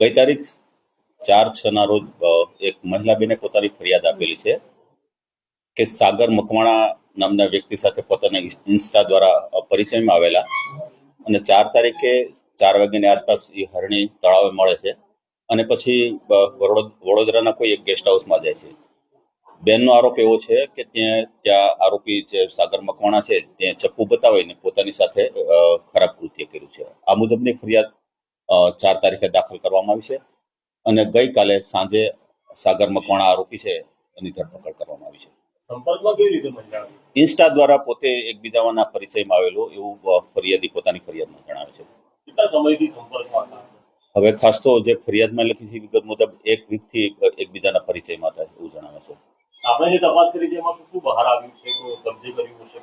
ગઈ તારીખ ચાર, છ ના રોજ એક મહિલા બેને પોતાની ફરિયાદ આપેલી છે કે સાગર મકવાણા નામના વ્યક્તિ સાથે પોતાના ઇન્સ્ટા દ્વારા પરિચયમાં આવેલા અને ચાર તારીખે ચાર વાગ્યાની આસપાસ એ હરણી તળાવે મળે છે અને પછી વડોદરાના કોઈ એક ગેસ્ટ હાઉસમાં જાય છે. બેનનો આરોપ એવો છે કે ત્યાં ત્યાં આરોપી જે સાગર મકવાણા છે, ત્યાં ચપ્પુ બતાવીને પોતાની સાથે ખરાબ કૃત્ય કર્યું છે. આ મુજબની ફરિયાદ ચાર તારીખે દાખલ કરવામાં આવી છે અને ગઈકાલે સાંજે સાગર મકવાણા આરોપી છે એની ધરપકડ કરવામાં આવી છે. સંપર્કમાં કેવી રીતે મહિલા ઇન્સ્ટા દ્વારા પોતે એકબીજાના પરિચયમાં આવેલો એવું ફરિયાદી પોતાની ફરિયાદમાં જણાવે છે. કેટલા સમયથી સંપર્કમાં હતા? હવે ખાસ તો જે ફરિયાદમાં લખી છે વિગત મુજબ એક વીકથી એકબીજાના પરિચયમાં હતા એવું જણાવે છે. આપણે જે તપાસ કરી છે એમાં શું શું બહાર આવ્યું છે કબજે કર્યું હશે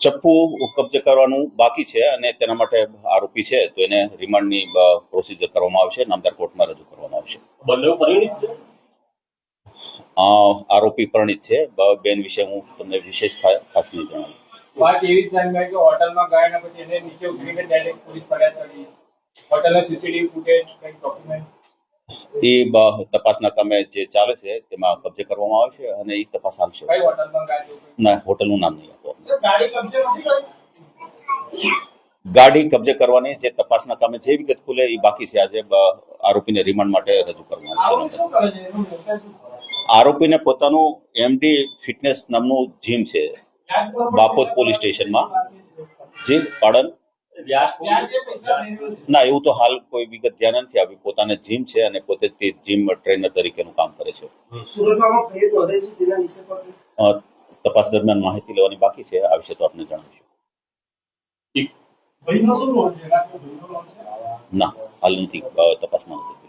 ચપ્પુ કબજે કરવાનું બાકી છે અને તેના માટે આરોપી છે તો એને રિમાન્ડની પ્રોસિજર કરવામાં આવશે નામદાર કોર્ટમાં રજૂ કરવામાં આવશે. બંને પરિણિત છે? આરોપી પરિણીત છે. બેન વિશે હું તમને વિશેષ ખાસ નહીં જણાવું. વાત એવી સામે કે હોટલમાં ગયા પછી એને નીચે ઉતરીને ડાયરેક્ટ પોલીસ ફરિયાદ કરી. હોટલના સીસીટીવી ફૂટેજ કંઈક ડોક્યુમેન્ટ એ બ- તપાસના કામે જે ચાલે છે તેમાં કબજે કરવામાં આવશે અને એ તપાસ હાલશે. ના હોટલનું નામ નહીં. ગાડી કબજે નથી કરી? ગાડી કબજે કરવાની જે તપાસના કામે જે વિગત ખુલે એ બાકી છે. આજે આરોપીને રિમાન્ડ માટે રજૂ કરવામાં આવશે આરોપીને પોતાનું એમડી ફિટનેસ નામનું જીમ છે. બાપોદ પોલીસ સ્ટેશનમાં. જે પાડન? ના એવું તો હાલ કોઈ વિગત ધ્યાન નથી આવી પોતાને જીમ છે અને પોતે તે જીમ ટ્રેનર તરીકેનું કામ કરે છે. તપાસ દરમિયાન માહિતી લેવાની બાકી છે આ વિશે તો આપને જણાવીશું. ના હાલ નથી તપાસમાં નથી.